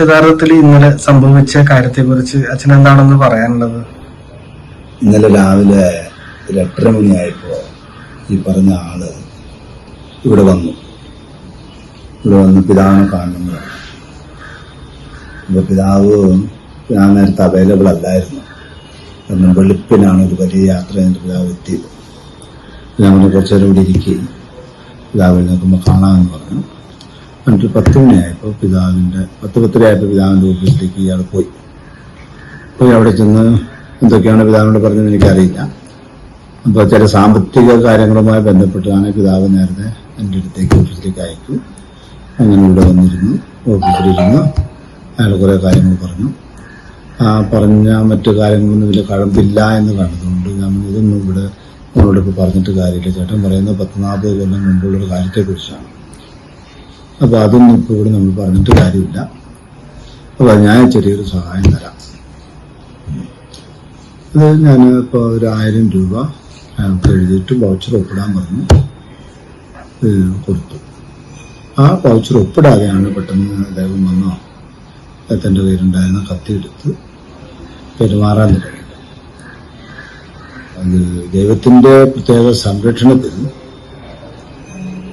യഥാർത്ഥത്തിൽ ഇന്നലെ സംഭവിച്ച കാര്യത്തെക്കുറിച്ച് അച്ഛൻ എന്താണെന്ന് പറയാനുള്ളത്? ഇന്നലെ രാവിലെ ഒരു എട്ടര മണിയായപ്പോൾ ഈ പറഞ്ഞ ആൾ ഇവിടെ വന്നു. ഇവിടെ വന്ന് പിതാവിനെ കാണുന്നു. അപ്പോൾ പിതാവ് ഞാൻ നേരത്തെ അവൈലബിൾ അല്ലായിരുന്നു. കാരണം വെളുപ്പിനാണ് ഒരു വലിയ യാത്ര എന്റെ പിതാവ് എത്തിയത്. ഞാൻ പറഞ്ഞു കുറച്ചേരം ഇവിടെ ഇരിക്കുകയും പിതാവിൽ കാണാമെന്ന് പറഞ്ഞു. എന്നിട്ട് പത്ത് മണിയായപ്പോൾ പിതാവിന്റെ പത്ത് പത്തരയായപ്പോൾ പിതാവിന്റെ ഓഫീസിലേക്ക് ഇയാൾ പോയി. പോയി അവിടെ ചെന്ന് എന്തൊക്കെയാണ് പിതാവിനോട് പറഞ്ഞത് എനിക്കറിയില്ല. അപ്പോൾ ചില സാമ്പത്തിക കാര്യങ്ങളുമായി ബന്ധപ്പെട്ടാണ് പിതാവ് നേരത്തെ എന്റെ അടുത്തേക്ക് ഓഫീസിലേക്ക് അയച്ചു. അങ്ങനെ ഇവിടെ വന്നിരുന്നു ഓഫീസിലിരുന്ന് അയാൾ കുറേ കാര്യങ്ങൾ പറഞ്ഞു. ആ പറഞ്ഞ മറ്റു കാര്യങ്ങളൊന്നും ഇതിൽ കഴമ്പില്ല എന്ന് കണ്ടതുകൊണ്ട് ഞാൻ ഇതൊന്നും ഇവിടെ നമ്മളോട് പറഞ്ഞിട്ട് കാര്യമില്ല. ചേട്ടൻ പറയുന്നത് പത്ത് നാൽപ്പത് കൊല്ലം മുമ്പുള്ളൊരു കാര്യത്തെക്കുറിച്ചാണ്. അപ്പോൾ അതൊന്നും ഇപ്പോൾ ഇവിടെ നമ്മൾ പറഞ്ഞിട്ട് കാര്യമില്ല. അപ്പോൾ ഞാൻ ചെറിയൊരു സഹായം തരാം. അത് ഞാൻ ഇപ്പോൾ ഒരു ആയിരം രൂപ അയാൾക്ക് എഴുതിയിട്ട് വൗച്ചർ ഒപ്പിടാൻ പറഞ്ഞു. കൊടുത്തു. ആ വൗച്ചർ ഒപ്പിടാതെയാണ് പെട്ടെന്ന് അദ്ദേഹം വന്നോ? അദ്ദേഹത്തിന്റെ കയ്യിലുണ്ടായിരുന്ന കത്തിയെടുത്ത് പെരുമാറാൻ തുടങ്ങി അത് ദൈവത്തിന്റെ പ്രത്യേക സംരക്ഷണത്തിൽ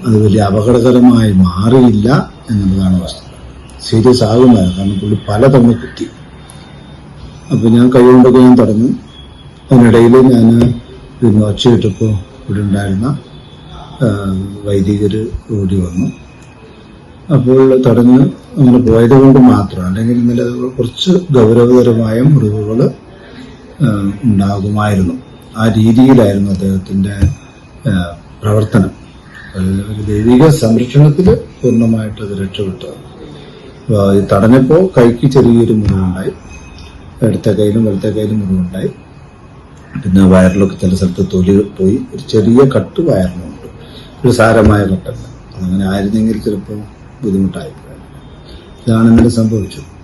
അത് വലിയ അപകടകരമായി മാറിയില്ല എന്നുള്ളതാണ് വസ്തുത. സീരിയസ് ആകുമായിരുന്നു. കാരണം പുള്ളി പലതവണ കുത്തി. അപ്പോൾ ഞാൻ കൈകൊണ്ടൊക്കെ ഞാൻ തടഞ്ഞു അതിനിടയിൽ ഞാൻ പിന്നെ ഒച്ചയിട്ടപ്പോൾ ഇവിടെ ഉണ്ടായിരുന്ന വൈദികർ ഓടി വന്നു. അപ്പോൾ തടഞ്ഞ് അങ്ങനെ പോയത് കൊണ്ട് മാത്രം. അല്ലെങ്കിൽ ഇന്നലെ കുറച്ച് ഗൗരവതരമായ മുറിവുകൾ ഉണ്ടാകുമായിരുന്നു. ആ രീതിയിലായിരുന്നു അദ്ദേഹത്തിന്റെ പ്രവർത്തനം. ദൈവിക സംരക്ഷണത്തിൽ പൂർണമായിട്ട് അത് ഈ തടഞ്ഞപ്പോൾ കൈക്ക് ചെറിയൊരു മുറിവുണ്ടായി. ഇടത്തെ കയ്യിലും വലത്തെ കയ്യിലും മുറിവുണ്ടായി. പിന്നെ വയറിലൊക്കെ ചില സ്ഥലത്ത് തൊലി പോയി. ഒരു ചെറിയ കട്ട് വയറിനുണ്ട്. ഒരു സാരമായ കട്ടല്ല. അങ്ങനെ ആയിരുന്നെങ്കിൽ ചിലപ്പോൾ ബുദ്ധിമുട്ടായി ഇതാണ് ഇന്നലെ സംഭവിച്ചത്.